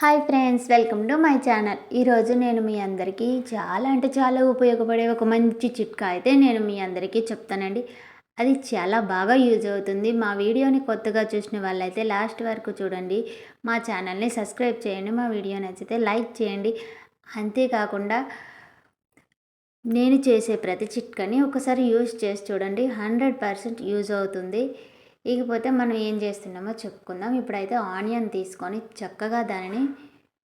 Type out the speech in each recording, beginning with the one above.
Hi friends welcome to my channel. ఈరోజు నేను మీ అందరికీ చాలా అంటే చాలా ఉపయోగపడే ఒక మంచి చిట్కా అయితే నేను మీ అందరికీ చెప్తానండి. అది చాలా బాగా యూజ్ అవుతుంది. మా వీడియోని కొత్తగా చూసిన వాళ్ళైతే లాస్ట్ వరకు చూడండి. మా ఛానల్ని సబ్స్క్రైబ్ చేయండి. మా వీడియో నచ్చితే లైక్ చేయండి. అంతేకాకుండా నేను చేసే ప్రతి చిట్కాని ఒకసారి యూజ్ చేసి చూడండి. హండ్రెడ్ పర్సెంట్ యూజ్ అవుతుంది. ఇకపోతే మనం ఏం చేస్తున్నామో చెప్పుకుందాం. ఇప్పుడైతే ఆనియన్ తీసుకొని చక్కగా దానిని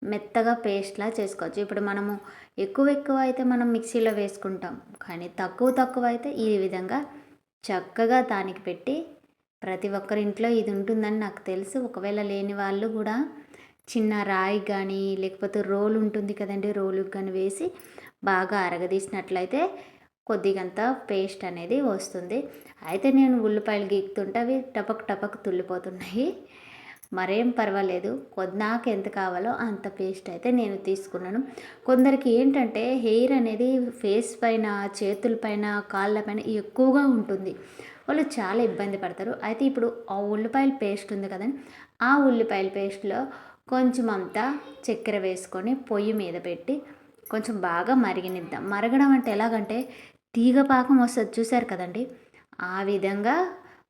మెత్తగా పేస్ట్లా చేసుకోవచ్చు. ఇప్పుడు మనము ఎక్కువ ఎక్కువ అయితే మనం మిక్సీలో వేసుకుంటాం. కానీ తక్కువ తక్కువ అయితే ఈ విధంగా చక్కగా దానికి పెట్టి ప్రతి ఒక్కరింట్లో ఇది ఉంటుందని నాకు తెలుసు. ఒకవేళ లేని వాళ్ళు కూడా చిన్న రాయి కానీ లేకపోతే రోల్ ఉంటుంది కదండి రోలుకి కానీ వేసి బాగా అరగదీసినట్లయితే కొద్దిగంత పేస్ట్ అనేది వస్తుంది. అయితే నేను ఉల్లిపాయలు గీకుతుంటే అవి టపక్ టపక్ తుల్లిపోతున్నాయి. మరేం పర్వాలేదు. కొద్ది నాకు ఎంత కావాలో అంత పేస్ట్ అయితే నేను తీసుకున్నాను. కొందరికి ఏంటంటే హెయిర్ అనేది ఫేస్ పైన చేతుల పైన కాళ్ళ పైన ఎక్కువగా ఉంటుంది. వాళ్ళు చాలా ఇబ్బంది పడతారు. అయితే ఇప్పుడు ఆ ఉల్లిపాయల పేస్ట్ ఉంది కదండి. ఆ ఉల్లిపాయల పేస్ట్లో కొంచెం అంతా చక్కెర వేసుకొని పొయ్యి మీద పెట్టి కొంచెం బాగా మరిగినిద్దాం. మరగడం అంటే ఎలాగంటే తీగ పాకం వస్తుంది చూసారు కదండి? ఆ విధంగా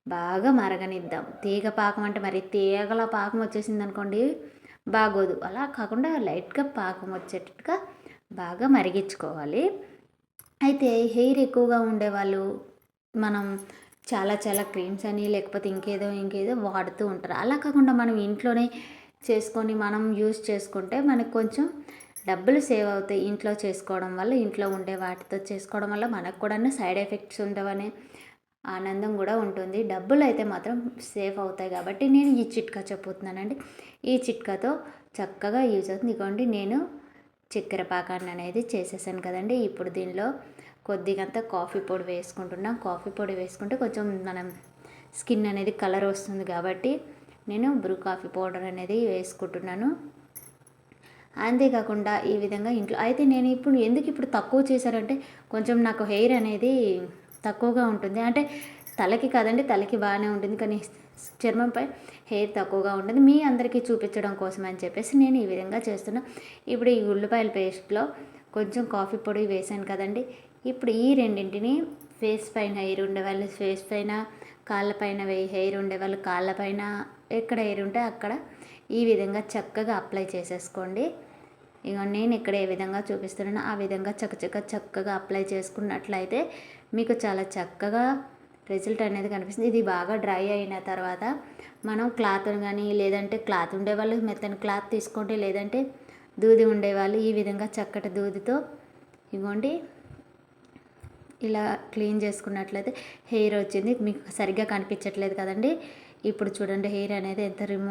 బాగా మరగనిద్దాం. తీగ పాకం అంటే మరి తీగల పాకం వచ్చేసింది అనుకోండి బాగోదు. అలా కాకుండా లైట్గా పాకం వచ్చేటట్టుగా బాగా మరిగించుకోవాలి. అయితే హెయిర్ ఎక్కువగా ఉండేవాళ్ళు మనం చాలా చాలా క్రీమ్స్ అని లేకపోతే ఇంకేదో ఇంకేదో వాడుతూ ఉంటారు. అలా కాకుండా మనం ఇంట్లోనే చేసుకొని మనం యూస్ చేసుకుంటే మనకు కొంచెం డబ్బులు సేవ్ అవుతాయి ఇంట్లో చేసుకోవడం వల్ల ఇంట్లో ఉండే వాటితో చేసుకోవడం వల్ల మనకు కూడా సైడ్ ఎఫెక్ట్స్ ఉండవనే ఆనందం కూడా ఉంటుంది. డబ్బులు అయితే మాత్రం సేఫ్ అవుతాయి కాబట్టి నేను ఈ చిట్కా చెప్పుతున్నానండి. ఈ చిట్కాతో చక్కగా యూజ్ అవుతుంది. ఇదిగోండి నేను చక్కెర పాకాన్ని అనేది చేసేసాను కదండి. ఇప్పుడు దీనిలో కొద్దిగంత కాఫీ పొడి వేసుకుంటున్నాం. కాఫీ పొడి వేసుకుంటే కొంచెం మనం స్కిన్ అనేది కలర్ వస్తుంది కాబట్టి నేను బ్రూ కాఫీ పౌడర్ అనేది వేసుకుంటున్నాను. అంతేకాకుండా ఈ విధంగా ఇంట్లో. అయితే నేను ఇప్పుడు ఎందుకు ఇప్పుడు తక్కువ చేశారంటే కొంచెం నాకు హెయిర్ అనేది తక్కువగా ఉంటుంది. అంటే తలకి కాదండి తలకి బాగానే ఉంటుంది. కానీ చర్మంపై హెయిర్ తక్కువగా ఉంటుంది. మీ అందరికీ చూపించడం కోసం అని చెప్పేసి నేను ఈ విధంగా చేస్తున్నా. ఇప్పుడు ఈ ఉల్లిపాయల పేస్ట్లో కొంచెం కాఫీ పొడి వేసాను కదండి. ఇప్పుడు ఈ రెండింటిని ఫేస్ పైన హెయిర్ ఉండే వాళ్ళు ఫేస్ పైన కాళ్ళపైన హెయిర్ ఉండే వాళ్ళు కాళ్ళపైన ఎక్కడ హెయిర్ ఉంటే అక్కడ ఈ విధంగా చక్కగా అప్లై చేసేసుకోండి. ఇక నేను ఇక్కడ ఏ విధంగా చూపిస్తున్నానో ఆ విధంగా చక్కచక్క చక్కగా అప్లై చేసుకున్నట్లయితే మీకు చాలా చక్కగా రిజల్ట్ అనేది కనిపిస్తుంది. ఇది బాగా డ్రై అయిన తర్వాత మనం క్లాత్ కానీ లేదంటే క్లాత్ ఉండేవాళ్ళు మెత్తని క్లాత్ తీసుకోండి లేదంటే దూది ఉండేవాళ్ళు ఈ విధంగా చక్కటి దూదితో ఇవ్వండి ఇలా క్లీన్ చేసుకున్నట్లయితే హెయిర్ వచ్చింది. మీకు సరిగ్గా కనిపించట్లేదు కదండి. ఇప్పుడు చూడండి హెయిర్ అనేది ఎంత రిమూవ్